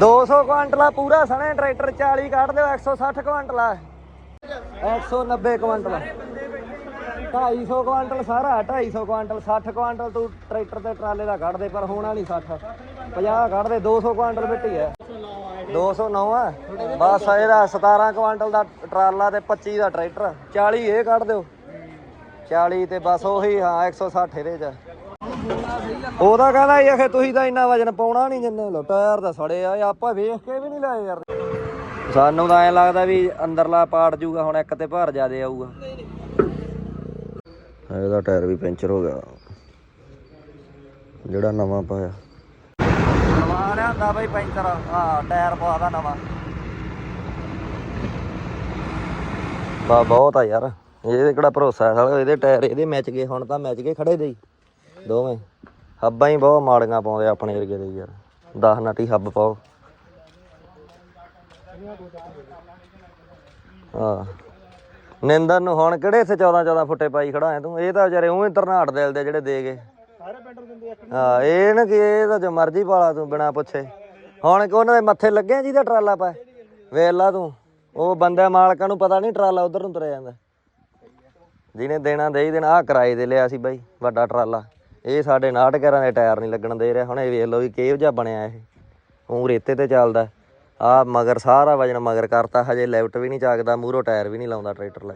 200 quintal ਆ ਪੂਰਾ ਸਣੇ ਟਰੈਕਟਰ 40 ਕੱਢ ਦਿਓ 160 ਕੁਆਂਟਲ। ਆ 190 ਕੁਆਂਟਲ। 250 ਕੁਆਂਟਲ ਸਾਰਾ 250 ਕੁਆਂਟਲ 60 ਕੁਆਂਟਲ ਤੂੰ ਟਰੈਕਟਰ ਤੇ ਟਰਾਲੇ ਦਾ ਕੱਢ ਦੇ, ਪਰ ਹੋਣਾ ਨਹੀਂ 60 50 ਕੱਢ ਦੇ 200 ਕੁਆਂਟਲ ਮਿੱਟੀ ਹੈ। 209 ਆ। ਬਸ ਇਹਦਾ 17 ਕੁਆਂਟਲ ਦਾ ਟਰਾਲਾ ਤੇ 25 ਦਾ ਟਰੈਕਟਰ। 40 ਇਹ ਕੱਢ ਦਿਓ। 40 ਤੇ ਬਸ ਉਹੀ, ਹਾਂ 160 ਇਹਦੇ ਚ। ਉਹ ਤਾਂ ਕਹਿੰਦਾ ਇਹ ਤੁਸੀਂ ਤਾਂ ਇੰਨਾ ਵਜਨ ਪਾਉਣਾ ਨਹੀਂ, ਜਿੰਨੇ ਲੋ ਟਾਇਰ ਤਾਂ ਸੜੇ ਆ ਆਪਾਂ ਵੇਖ ਕੇ ਵੀ ਨਹੀਂ ਲਾਏ ਯਾਰ। ਸਾਨੂੰ ਤਾਂ ਐਂ ਲੱਗਦਾ ਵੀ ਅੰਦਰਲਾ ਪਾੜ ਜੂਗਾ, ਹੁਣ ਇੱਕ ਤੇ ਭਾਰ ਜ਼ਿਆਦੇ ਆਊਗਾ। ਇਹਦਾ ਟਾਇਰ ਵੀ ਪੈਂਚਰ ਹੋ ਗਿਆ। ਜਿਹੜਾ ਨਵਾਂ ਪਾਇਆ। ਨਵਾਂ ਲਿਆਂਦਾ ਬਈ ਪੈਂਚਰ ਹਾਂ ਟਾਇਰ ਪਵਾਦਾ ਨਵਾਂ। ਬਾ, ਬਹੁਤ ਆ ਯਾਰ। ਇਹਦੇ ਕਿਹੜਾ ਭਰੋਸਾ ਹੈ ਸਾਲਾ ਇਹਦੇ ਟਾਇਰ ਇਹਦੇ ਮੈਚ ਗਏ, ਹੁਣ ਤਾਂ ਮੈਚ ਗਏ, ਖੜੇ ਦੇ ਦੋਵੇਂ। ਹੱਬਾਂ ਹੀ ਬਹੁਤ ਮਾੜੀਆਂ ਪਾਉਂਦੇ ਆਪਣੇ ਏਰੀਏ ਦੇ ਯਾਰ। 10 ਨਟੀ ਹੱਬ ਪਾਓ। ਹਾਂ। ਨਿੰਦਰ ਨੂੰ ਹੁਣ ਕਿਹੜੇ ਇੱਥੇ 14 14 ਫੁੱਟੇ ਪਾਈ ਖੜਾ ਹੈ ਤੂੰ? ਇਹ ਤਾਂ ਵਿਚਾਰੇ ਉਵੇਂ ਤਰਨਾਟ ਦਿਲ ਦੇ ਜਿਹੜੇ ਦੇ ਗਏ। ਸਾਰੇ ਪਿੰਡਰ ਦਿੰਦੇ ਆ ਹਾਂ, ਇਹ ਨਾ ਕਿ ਇਹ ਤਾਂ ਜੋ ਮਰਜ਼ੀ ਪਾਲਾ ਤੂੰ ਬਿਨਾ ਪੁੱਛੇ। ਹੁਣ ਕਿ ਉਹਨਾਂ ਦੇ ਮੱਥੇ ਲੱਗਿਆ ਜਿਹਦਾ ਟਰਾਲਾ ਪਾ? ਵੇਖ ਲਾ ਤੂੰ। ਉਹ ਬੰਦੇ ਮਾਲਕਾਂ ਨੂੰ ਪਤਾ ਨਹੀਂ ਟਰਾਲਾ ਉਧਰ ਨੂੰ ਤੁਰਿਆ ਜਾਂਦਾ। ਜਿਹਨੇ ਦੇਣਾ ਦੇ ਹੀ ਦੇਣਾ ਆ ਕਿਰਾਏ ਦੇ ਲਿਆ ਸੀ ਬਾਈ, ਵੱਡਾ ਟਰਾਲਾ। ਇਹ ਸਾਡੇ ਨਾਟਕਰਾਂ ਦੇ ਟਾਇਰ ਨਹੀਂ ਲੱਗਣ ਦੇ ਰਿਹਾ। ਹੁਣ ਇਹ ਵੇਖ ਲਓ ਵੀ ਕਿਹੋ ਜਿਹਾ ਬਣਿਆ ਇਹ। ਉਹ ਰੇਤੇ ਤੇ ਚੱਲਦਾ। ਆ ਮਗਰ ਸਾਰਾ ਵਜਨ ਮਗਰ ਕਰਤਾ। ਹਜੇ ਲੈਫਟ ਵੀ ਨਹੀਂ ਚੱਕਦਾ, ਮੂਹਰੋਂ ਟਾਇਰ ਵੀ ਨਹੀਂ ਲਾਉਂਦਾ ਟਰੈਕਟਰ ਲੈ।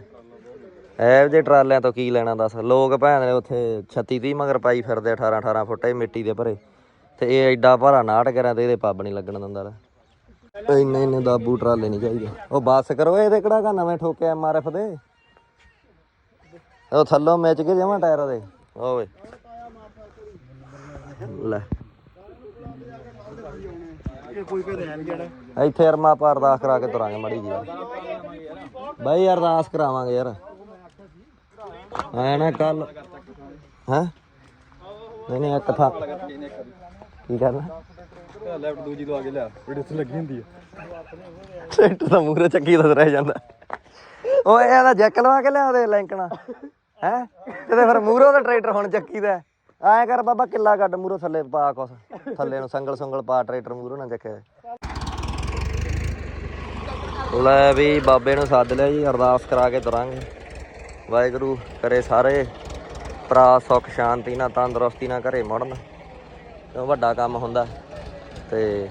ਐਵ ਜੇ ਟਰਾਲਿਆਂ ਤੋਂ ਕੀ ਲੈਣਾ ਦੱਸ। ਲੋਕ ਭੈਣ ਨੇ ਉੱਥੇ 36 30 ਮਗਰ ਪਾਈ ਫਿਰਦੇ 18 18 ਫੁੱਟ ਇਹ ਮਿੱਟੀ ਦੇ ਭਰੇ। ਤੇ ਇਹ ਐਡਾ ਭਾਰਾ ਨਾਟ ਕਰਿਆ ਤੇ ਇਹਦੇ ਪੱਬ ਨਹੀਂ ਲੱਗਣ ਦਿੰਦਾ। ਲੈ ਇੰਨੇ ਇੰਨੇ ਦਾਬੂ ਟਰਾਲੇ ਨਹੀਂ ਚਾਹੀਦੇ। ਉਹ ਬੱਸ ਕਰੋ, ਇਹਦੇ ਕਿਹੜਾ ਕਾ ਨਵੇਂ ਠੋਕੇ ਐਮਆਰਐਫ ਦੇ? ਉਹ ਥੱਲੋਂ ਮੈਚ ਕੇ ਜਮਾ ਟਾਇਰ ਦੇ। ਓਏ। ਲੈ। ਇਹ ਕੋਈ ਹੈ ਜਿਹੜਾ। ਇੱਥੇ ਅਰਮਾ ਆਪਾਂ ਅਰਦਾਸ ਕਰਾ ਕੇ ਤੁਰਾਂਗੇ ਮੜੀ ਜੀ ਬਾਈ ਅਰਦਾਸ ਕਰਾਵਾਂਗੇ ਯਾਰ। ਐ ਨਾ ਕੱਲ ਹੈ? ਨਹੀਂ ਨਹੀਂ ਇੱਕ ਥਾਂ। ਕੀ ਕਰਨਾ? ਲੈਫਟ ਦੂਜੀ ਤੋਂ ਆ ਕੇ ਲਿਆ। ਵੀਡੀਓ ਤੇ ਲੱਗੀ ਹੁੰਦੀ ਆ। ਟਰੈਕਟਰ ਦਾ ਮੂਰੇ ਚੱਕੀ ਦਾ ਰਹਿ ਜਾਂਦਾ। ਓਏ ਇਹਦਾ ਜੈਕ ਲਵਾ ਕੇ ਲਿਆ ਦੇ ਲੈਂਕਣਾ। ਹੈ? ਤੇ ਫਿਰ ਮੂਰੋਂ ਦਾ ਟਰੈਕਟਰ ਹੁਣ ਚੱਕੀ ਦਾ। ਐ ਕਰ ਬਾਬਾ, ਕਿੱਲਾ ਕੱਢ ਮੂਰੋਂ ਥੱਲੇ ਪਾ ਕੁਛ। ਥੱਲੇ ਨੂੰ ਸੰਗਲ ਸੰਗਲ ਪਾ, ਟਰੈਕਟਰ ਮੂਰੋਂ ਨਾ ਚੱਕੇ ਲੈ ਵੀ ਬਾਬੇ ਨੂੰ ਸੱਦ ਲਿਆ ਜੀ, ਅਰਦਾਸ ਕਰਾ ਕੇ ਤੁਰਾਂਗੇ। ਵਾਹਿਗੁਰੂ ਕਰੇ ਸਾਰੇ ਭਰਾ ਸੁੱਖ, ਸ਼ਾਂਤੀ ਨਾਲ, ਤੰਦਰੁਸਤੀ ਨਾਲ ਘਰੇ ਮੁੜਨ। ਕਿਉਂ ਵੱਡਾ ਕੰਮ ਹੁੰਦਾ। ਤੇ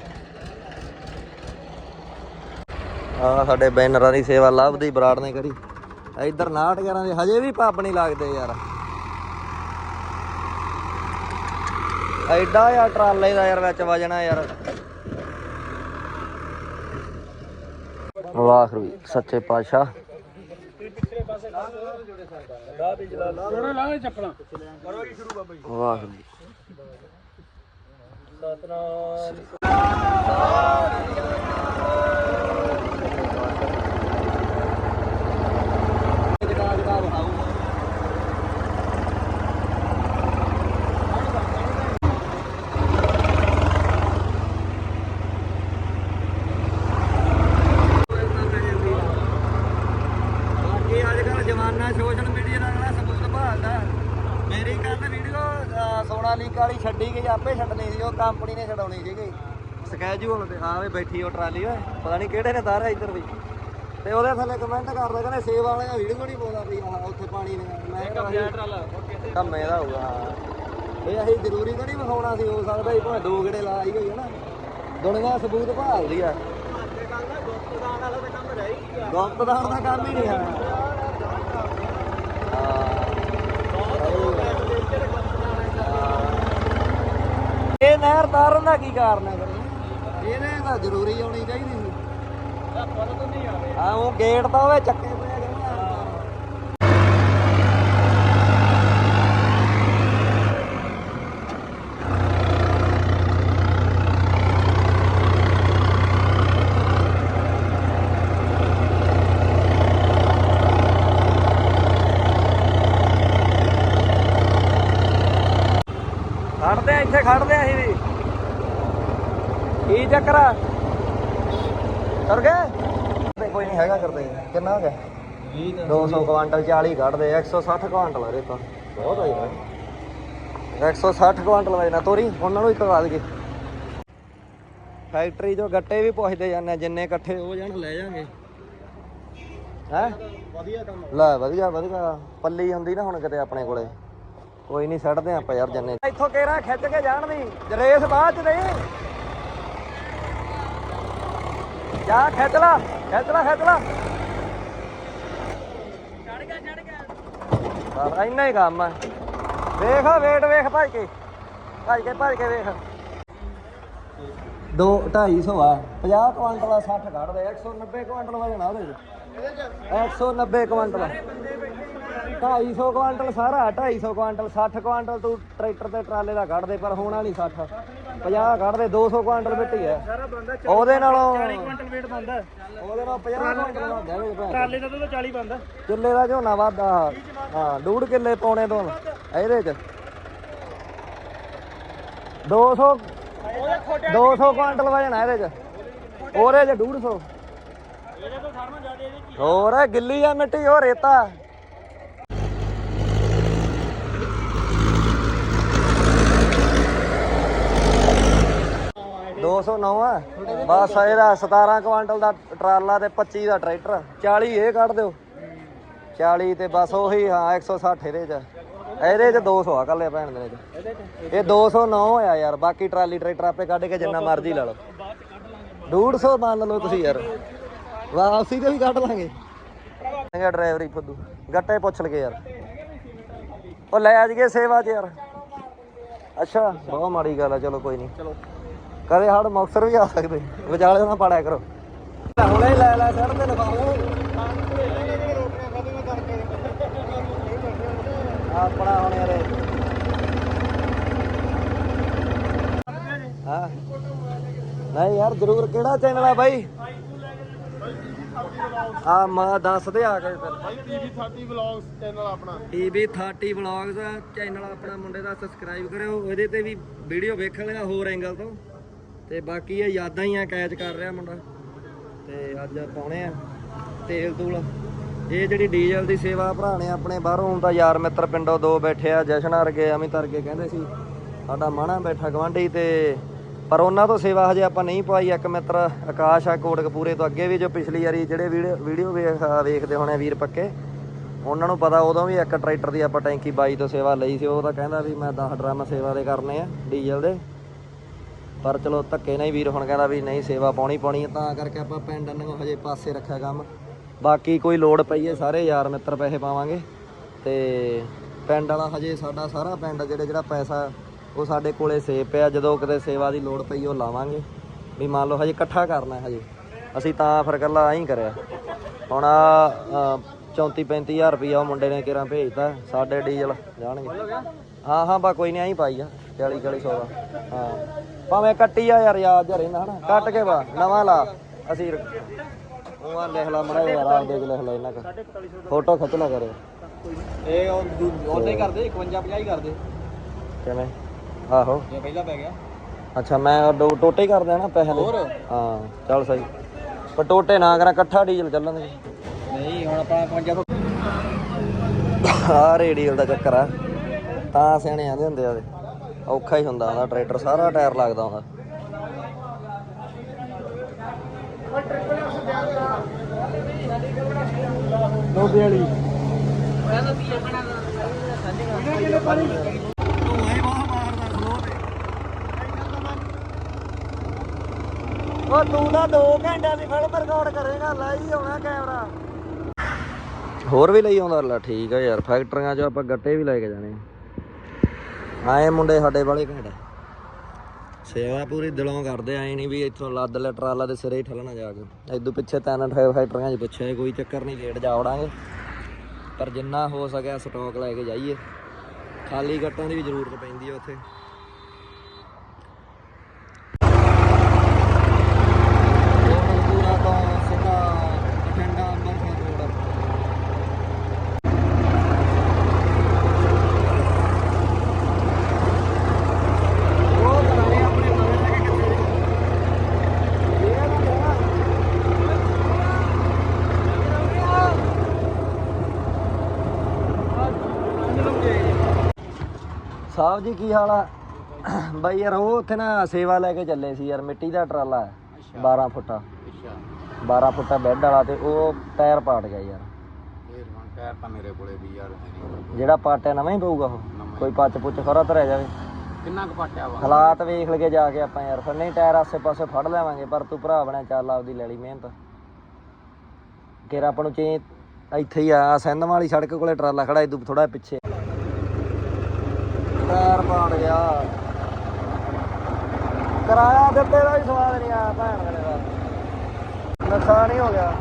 ਆ ਸਾਡੇ ਬੈਨਰਾਂ ਦੀ ਸੇਵਾ ਲੱਭਦੀ, ਬਰਾੜ ਨੇ ਕਰੀ। ਇੱਧਰ ਨਾਟਕਰਾਂ ਦੇ ਹਜੇ ਵੀ ਪੱਬ ਨਹੀਂ ਲੱਗਦੇ ਯਾਰ। ਐਡਾ ਯਾਰ ਟਰਾਲੇ ਦਾ ਯਾਰ ਵਿੱਚ ਵਜਣਾ ਯਾਰ। ਵਾਹਿਗੁਰੂ ਸੱਚੇ ਪਾਤਸ਼ਾਹ। ਥੋੜਾ ਲਾ ਚੱਪਲਾਂ ਕਰੋ ਜੀ ਸ਼ੁਰੂ ਬਾਬਾ ਜੀ ਵਾਹਿਗੁਰੂ ਬਾਕੀ ਅੱਜ ਕੱਲ ਜਮਾਨਾ ਸੋਸ਼ਲ ਮੀਡੀਆ ਦਾ ਅਗਲਾ ਸਬੂਤ ਭਾਲਦਾ ਮੇਰੀ ਕੱਲ ਵੀਡੀਓ ਸੋਨਾਲੀਕ ਵਾਲੀ ਛੱਡੀ ਗਈ ਆਪੇ ਛੱਡਣੀ ਸੀ ਉਹ ਕੰਪਨੀ ਨੇ ਛਡਾਉਣੀ ਸੀਗੀ ਸਕੈਜੂਅਲ ਤੇ ਹਾਂ ਵੇ ਬੈਠੀ ਉਹ ਟਰਾਲੀ ਓਏ ਪਤਾ ਨਹੀਂ ਕਿਹੜੇ ਨੇ ਤਾਰਿਆ ਇੱਧਰ ਦੀ ਤੇ ਉਹਦੇ ਥੱਲੇ ਕਮੈਂਟ ਕਰਦਾ ਕਹਿੰਦੇ ਸੇਵ ਵਾਲਿਆਂ ਵੀਡੀਓ ਨਹੀਂ ਪਾਉਂਦਾ ਵੀ ਆਹ ਉੱਥੇ ਪਾਣੀ ਨੇ। ਮੈਂ ਕਿਹਾ ਟਰਾਲਾ। ਕੰਮੇ ਦਾ ਹੋਊਗਾ। ਇਹ ਅਸੀਂ ਜ਼ਰੂਰੀ ਤਾਂ ਨਹੀਂ ਵਿਖਾਉਣਾ ਸੀ ਹੋ ਸਕਦਾ ਸੀ ਭਾਵੇਂ ਦੋ ਗੇੜੇ ਲਾ ਹੀ ਹੋਈ ਹੈ ਨਾ। ਦੁਨੀਆ ਸਬੂਤ ਭਾਲਦੀ ਆ। ਗੁਪਤਦਾਨ ਦਾ ਕੰਮ ਹੀ ਨਹੀਂ ਹੈ ਇਹ ਨਹਿਰ ਤਾਰਨ ਦਾ ਕੀ ਕਾਰਨ ਹੈ ਫਿਰ? ਇਹਨੇ ਤਾਂ ਜ਼ਰੂਰੀ ਆਉਣੀ ਚਾਹੀਦੀ ਸੀ। ਆ ਉਹ ਗੇਟ ਤਾਂ ਉਹਦੇ ਚੱਕੇ ਪਏ ਜਮਾ ਖੜਦੇ ਆ ਇੱਥੇ ਖੜਦੇ ਆ ਅਸੀਂ ਵੀ ਕੀ ਚੱਕਰ ਆ ਕਰ। ਗਏ ਤੇ ਕੋਈ ਨਹੀਂ ਹੈਗਾ ਕਰਦੇ। ਕਿੰਨਾ ਹੋ ਗਿਆ? 200 ਕੁਆਂਟਲ 40 ਕੱਢਦੇ 160 ਕੁਆਂਟਲ ਆ ਰੇਤਾ ਬਹੁਤ ਹੋਈ ਨਾ 160 ਕੁਆਂਟਲ ਵਜਣਾ ਤੋਰੀ ਉਹਨਾਂ ਨੂੰ ਹੀ ਕਰਵਾ ਦਈਏ ਫੈਕਟਰੀ ਚੋਂ ਗੱਟੇ ਵੀ ਪੁੱਛਦੇ ਜਾਂਦੇ ਜਿੰਨੇ ਇਕੱਠੇ ਹੋ ਜਾਣ ਲੈ ਜਾਾਂਗੇ। ਹੈ? ਵਧੀਆ ਕੰਮ ਲੈ ਵਧੀਆ ਵਧੀਆ। ਪੱਲੀ ਹੁੰਦੀ ਨਾ ਹੁਣ ਕਿਤੇ ਆਪਣੇ ਕੋਲੇ। ਕੋਈ ਨਹੀਂ ਛੱਡਦੇ ਆਪਾਂ ਯਾਰ ਜੰਨੇ। ਇੱਥੋਂ ਕੇਰਾ ਖਿੱਚ ਕੇ ਜਾਣ ਦੀ। ਰੇਸ ਬਾਅਦ ਚ ਨਹੀਂ ਜਾ ਖਿੱਚ ਲਾ ਖਿੱਚ ਲਾ ਖਿੱਚ ਲਾ ਚੜ ਗਿਆ ਚੜ ਗਿਆ ਬਸ ਇੰਨਾ ਹੀ ਕੰਮ ਆ। ਵੇਖ, ਵੇਟ, ਵੇਖ, ਭੱਜ ਕੇ। ਭੱਜ ਕੇ ਭੱਜ ਕੇ ਵੇਖ। ਦੋ 250 ਆ। 50 ਕੁਆਂਟਲ ਆ 60 ਕੱਢਦੇ 190 ਕੁਆਂਟਲ ਵਜਨ ਆ ਉਹਦੇ ਚ। 190 ਕੁਆਂਟਲ। 250 ਕੁਆਂਟਲ ਸਾਰਾ 250 ਕੁਆਂਟਲ 60 ਕੁਆਂਟਲ ਤੂੰ ਟਰੈਕਟਰ ਤੇ ਟਰਾਲੇ ਦਾ ਕੱਢ ਦੇ, ਪਰ ਹੋਣਾ ਨਹੀਂ 60 50 ਕੱਢ ਦੇ 200 ਕੁਆਂਟਲ ਮਿੱਟੀ ਹੈ। ਸਾਰਾ ਬੰਦਾ ਉਹਦੇ ਨਾਲੋਂ ਕੁਇੰਟਲ weight ਬੰਦਾ ਉਹਦੇ ਨਾਲ 50 ਕੁਆਂਟਲ ਹੁੰਦਾ ਵੇ ਭੈਣ। ਟਰਾਲੇ ਦਾ ਤਾਂ 40 ਬੰਦਾ ਕਿੱਲੇ ਦਾ ਝੋਨਾ ਵਾਦਾ ਹਾਂ ਡੂੜ ਕਿੱਲੇ ਪਾਉਣੇ ਤੋਂ। ਇਹਦੇ ਚ 200 200 ਕੁਆਂਟਲ ਵਜਣਾ ਇਹਦੇ ਚ। ਉਹਦੇ ਚ 150 ਇਹਦੇ ਤੋਂ ਸਾਰਮਾ ਜ਼ਿਆਦਾ ਇਹਦੇ ਹੋਰ ਗਿੱਲੀ ਆ ਮਿੱਟੀ ਹੋਰ ਰੇਤਾ। ਦੋ ਸੌ ਨੌ ਆ। ਬਸ ਇਹਦਾ 17 ਕੁਆਂਟਲ ਦਾ ਟਰਾਲਾ ਤੇ 25 ਦਾ ਟਰੈਕਟਰ। 40 ਇਹ ਕੱਢ ਦਿਓ। 40 ਤੇ ਬਸ ਉਹੀ, ਹਾਂ 160 ਇਹਦੇ ਚ। ਇਹਦੇ ਚ 200 ਆ ਕੱਲੇ ਭੈਣ ਦੇ ਚ ਇਹ 209 ਆ ਯਾਰ, ਬਾਕੀ ਟਰਾਲੀ ਟਰੈਕਟਰ ਆਪੇ ਕੱਢ ਕੇ ਜਿੰਨਾ ਮਰਜ਼ੀ ਲਾ ਲਓ। 150 ਮੰਨ ਲਓ ਤੁਸੀਂ ਯਾਰ। ਵਾਪਸੀ ਤੇ ਵੀ ਕੱਢ ਲਾਂਗੇ। ਚੰਗਾ ਡਰਾਈਵਰੀ ਫੁੱਦੂ, ਗੱਟੇ ਪੁੱਛ ਲਗੇ ਯਾਰ। ਉਹ ਲੈ ਆ ਜੀਏ ਸੇਵਾ 'ਚ ਯਾਰ। ਅੱਛਾ, ਬਹੁਤ ਮਾੜੀ ਗੱਲ ਆ, ਚਲੋ ਕੋਈ ਨਹੀਂ। ਚਲੋ ਕਦੇ ਹੜ ਮੁਕਸਰ ਵੀ ਆ ਸਕਦੇ। ਵਿਚਾਲੇ ਉਹਨਾਂ ਪਾੜਿਆ ਕਰੋ। ਹੁਣੇ ਲੈ ਲੈ ਸੜ ਤੇ ਲਗਾਓ ਆਪਣਾ ਹੁਣ ਯਾਰ। ਹਾਂ। ਨਹੀਂ ਯਾਰ ਜ਼ਰੂਰ। ਕਿਹੜਾ ਚੈਨਲ ਆ ਬਾਈ? ਆ ਮੈਂ ਦੱਸ ਦੇ ਆ ਕੇ ਫਿਰ। ਟੀਵੀ 30 ਵਲੌਗਸ ਚੈਨਲ ਆਪਣਾ। ਟੀਵੀ 30 ਵਲੌਗਸ ਚੈਨਲ ਆਪਣਾ। ਮੁੰਡੇ ਦਾ ਸਬਸਕ੍ਰਾਈਬ ਕਰਿਓ। ਇਹਦੇ ਤੇ ਵੀ ਵੀਡੀਓ ਵੇਖਣ ਲਿਆ ਹੋਰ ਐਂਗਲ ਤੋਂ। ਤੇ ਬਾਕੀ ਇਹ ਯਾਦਾਂ ਹੀ ਆ ਕੈਚ ਕਰ ਰਿਹਾ ਮੁੰਡਾ। ਤੇ ਅੱਜ ਪਾਉਣੇ ਆ ਤੇਲ ਤੂਲ। ਇਹ ਜਿਹੜੀ ਡੀਜ਼ਲ ਦੀ ਸੇਵਾ ਭਰਾ ਨੇ ਆਪਣੇ ਬਾਹਰੋਂ ਆਉਂਦਾ ਯਾਰ ਮਿੱਤਰ ਪਿੰਡੋਂ ਦੋ ਬੈਠੇ ਆ, ਜਸ਼ਨ ਅਰਗੇ ਅਮਿਤ ਅਰਗੇ ਕਹਿੰਦੇ ਸੀ, ਸਾਡਾ ਮਾਣਾ ਬੈਠਾ ਗਵਾਂਢੀ ਤੇ, ਪਰ ਉਹਨਾਂ ਤੋਂ ਸੇਵਾ ਹਜੇ ਆਪਾਂ ਨਹੀਂ ਪਾਈ। ਇੱਕ ਮਿੱਤਰ ਆਕਾਸ਼ ਆ ਕੋਟਕਪੂਰੇ ਤੋਂ ਅੱਗੇ ਵੀ, ਜੋ ਪਿਛਲੀ ਵਾਰੀ ਜਿਹੜੇ ਵੀਡੀਓ ਵੀਡੀਓ ਵੇਖ ਵੇਖਦੇ ਹੋਣੇ ਵੀਰ ਪੱਕੇ, ਉਹਨਾਂ ਨੂੰ ਪਤਾ ਉਦੋਂ ਵੀ ਇੱਕ ਟਰੈਕਟਰ ਦੀ ਆਪਾਂ ਟੈਂਕੀ ਬਾਈ ਤੋਂ ਸੇਵਾ ਲਈ ਸੀ। ਉਹ ਤਾਂ ਕਹਿੰਦਾ ਵੀ ਮੈਂ 10 ਡਰਮ ਸੇਵਾ ਦੇ ਕਰਨੇ ਆ ਡੀਜ਼ਲ ਦੇ। ਪਰ ਚਲੋ ਧੱਕੇ ਨਹੀਂ ਵੀਰ ਹੁਣ ਕਹਿੰਦਾ ਵੀ ਨਹੀਂ, ਸੇਵਾ ਪਾਉਣੀ ਪਾਉਣੀ ਹੈ ਤਾਂ ਕਰਕੇ ਆਪਾਂ ਪਿੰਡ ਨੂੰ ਹਜੇ ਪਾਸੇ ਰੱਖਿਆ ਕੰਮ। ਬਾਕੀ ਕੋਈ ਲੋੜ ਪਈ ਹੈ ਸਾਰੇ ਯਾਰ ਮਿੱਤਰ ਪੈਸੇ ਪਾਵਾਂਗੇ। ਤੇ ਪਿੰਡ ਵਾਲਾ ਹਜੇ ਸਾਡਾ ਸਾਰਾ ਪਿੰਡ ਜਿਹੜੇ ਜਿਹੜਾ ਪੈਸਾ ਉਹ ਸਾਡੇ ਕੋਲੇ ਸੇਵ ਪਿਆ, ਜਦੋਂ ਕਿਤੇ ਸੇਵਾ ਦੀ ਲੋੜ ਪਈ ਉਹ ਲਾਵਾਂਗੇ। ਵੀ ਮੰਨ ਲਓ ਹਜੇ ਇਕੱਠਾ ਕਰਨਾ ਹਜੇ। ਅਸੀਂ ਤਾਂ ਫਿਰ ਇਕੱਲਾ ਐਂ ਕਰਿਆ। ਹੁਣ ਆ 34 35000 ਰੁਪਈਆ ਉਹ ਮੁੰਡੇ ਨੇ ਕਿਰਾਂ ਭੇਜਤਾ, ਸਾਡੇ ਡੀਜ਼ਲ ਜਾਣਗੇ। ਹਾਂ ਹਾਂ, ਬਾ, ਕੋਈ ਨਹੀਂ ਐਂ ਪਾਈ ਆ। 40 40 ਸੌ ਦਾ। ਹਾਂ। ਭਾਵੇਂ ਕੱਟੀ ਆ ਯਾਰ ਯਾਦ ਜਿਹਾ ਰਹਿੰਦਾ ਹਨਾ। ਕੱਟ ਕੇ ਬਾ ਨਵਾਂ ਲਾ। ਅਸੀਂ ਉਹ ਲਿਖ ਲਾ ਮੜਾ ਯਾਰ ਆਪਦੇ ਚ ਲਿਖ ਲਾ ਇਹਨਾਂ ਕਾ ਫੋਟੋ ਖਿੱਚ ਲਾ ਕਰੇ ਇਹ ਉਹਨੇ ਹੀ ਕਰਦੇ 51 50 ਹੀ ਕਰਦੇ। ਕਿਵੇਂ? ਆਹੋ। ਇਹ ਪਹਿਲਾਂ ਪੈ ਗਿਆ। ਅੱਛਾ ਮੈਂ ਦੋ ਟੋਟੇ ਕਰ ਦੇਣਾ ਪੈਸੇ ਦੇ। ਹਾਂ ਚੱਲ ਸਹੀ। ਪਰ ਟੋਟੇ ਨਾ ਕਰਾਂ ਇਕੱਠਾ ਡੀਜ਼ਲ ਚੱਲਣ ਦੇ। ਨਹੀਂ ਹੁਣ ਆਪਾਂ 51 ਆ ਰੇਡੀਅਲ ਦਾ ਚੱਕਰ ਆ। ਤਾਂ ਸਿਆਣੇ ਆਂਦੇ ਹੁੰਦੇ ਆ ਉਹਦੇ। ਔਖਾ ਹੀ ਹੁੰਦਾ ਉਹਦਾ ਟਰੈਕਟਰ ਸਾਰਾ ਟਾਇਰ ਲੱਗਦਾ ਹੁੰਦਾ ਦੋਬੇ ਵਾਲੀ। ਉਹ ਤੂੰ ਤਾਂ 2 ਘੰਟਿਆਂ ਦੀ ਫਿਲਮ ਰਿਕਾਰਡ ਕਰੇਗਾ ਲਾਈ ਆਉਣਾ ਕੈਮਰਾ। ਹੋਰ ਵੀ ਲਈ ਆਉਂਦਾ ਲੈ ਠੀਕ ਆ ਯਾਰ ਫੈਕਟਰੀਆਂ 'ਚ ਆਪਾਂ ਗੱਟੇ ਵੀ ਲੈ ਕੇ ਜਾਣੇ ਆ। ਆਏ ਮੁੰਡੇ ਸਾਡੇ ਵਾਲੇ ਘੰਟੇ। ਸੇਵਾ ਪੂਰੀ ਦਿਲੋਂ ਕਰਦੇ ਆਏ ਨਹੀਂ ਵੀ ਇੱਥੋਂ ਲੱਦ ਲੈ, ਟਰਾਲਾ ਦੇ ਸਿਰੇ ਹੀ ਠੱਲਣਾ ਜਾ ਕੇ। ਇਦੋਂ ਪਿੱਛੇ ਤਿੰਨ ਠੇ ਫੈਕਟਰੀਆਂ 'ਚ ਪੁੱਛਿਆ ਕੋਈ ਚੱਕਰ ਨਹੀਂ ਲੇਟ ਜਾ ਵੜਾਂਗੇ। ਪਰ ਜਿੰਨਾ ਹੋ ਸਕਿਆ ਸਟਾਕ ਲੈ ਕੇ ਜਾਈਏ। ਖਾਲੀ ਗੱਟਾਂ ਦੀ ਵੀ ਜ਼ਰੂਰਤ ਪੈਂਦੀ ਹੈ ਉੱਥੇ ਇਹ ਮਜ਼ਦੂਰਾਂ ਤੋਂ ਸਿੱਧਾ ਬਠਿੰਡਾ ਅੰਮ੍ਰਿਤਸਰ ਰੋਡ ਉਹ ਕਰਾਣੇ ਆਪਣੇ ਨਵੇਂ ਲੈ ਕੇ ਕਿੱਥੇ ਇਹ ਨਾ ਕਹਿਣਾ ਸਾਹਿਬ ਜੀ ਕੀ ਹਾਲ ਆ? ਬਾਈ ਯਾਰ ਉਹ ਉੱਥੇ ਨਾ ਸੇਵਾ ਲੈ ਕੇ ਚੱਲੇ ਸੀ ਯਾਰ ਮਿੱਟੀ ਦਾ ਟਰਾਲਾ ਹੈ 12 ਫੁੱਟਾ। ਅੱਛਾ। 12 ਫੁੱਟਾ ਬੈੱਡ ਵਾਲਾ ਤੇ ਉਹ ਟਾਇਰ ਪਾਟ ਗਿਆ ਯਾਰ। ਫੇਰ ਹੁਣ ਟਾਇਰ ਤਾਂ ਮੇਰੇ ਕੋਲੇ ਵੀ ਯਾਰ ਹੈ ਨਹੀਂ। ਜਿਹੜਾ ਪਾਟਿਆ ਨਵਾਂ ਹੀ ਪਊਗਾ ਉਹ ਕੋਈ ਪੱਚ ਪੁੱਚ ਖਰਾ ਧਰਿਆ ਜਾਵੇ। ਕਿੰਨਾ ਕੁ ਪੱਟਿਆ ਵਾ? ਹਾਲਾਤ ਵੇਖ ਲਗੇ ਜਾ ਕੇ ਆਪਾਂ ਯਾਰ ਫਿਰ ਨਹੀਂ ਟਾਇਰ ਆਸੇ ਪਾਸੇ ਫੜ ਲੈਵਾਂਗੇ ਪਰ ਤੂੰ ਭਰਾ ਬਣਿਆ ਚੱਲ ਆਪਦੀ ਲੈ ਲਈ ਮਿਹਨਤ। ਕਿਰ ਆਪਾਂ ਨੂੰ ਚੇ ਇੱਥੇ ਹੀ ਆ ਸਿੰਧਮ ਵਾਲੀ ਸੜਕ ਕੋਲੇ ਟਰਾਲਾ ਖੜਾ ਇਦੋਂ ਥੋੜਾ ਪਿੱਛੇ। ਟਾਇਰ ਪਾੜ ਗਿਆ। ਕਿਰਾਇਆ ਦਿੱਤੇ ਦਾ ਵੀ ਸਵਾਦ ਨਹੀਂ ਆਇਆ ਭੈਣ ਮੇਰੇ ਦਾ। ਨੁਕਸਾਨ ਹੀ ਹੋ ਗਿਆ।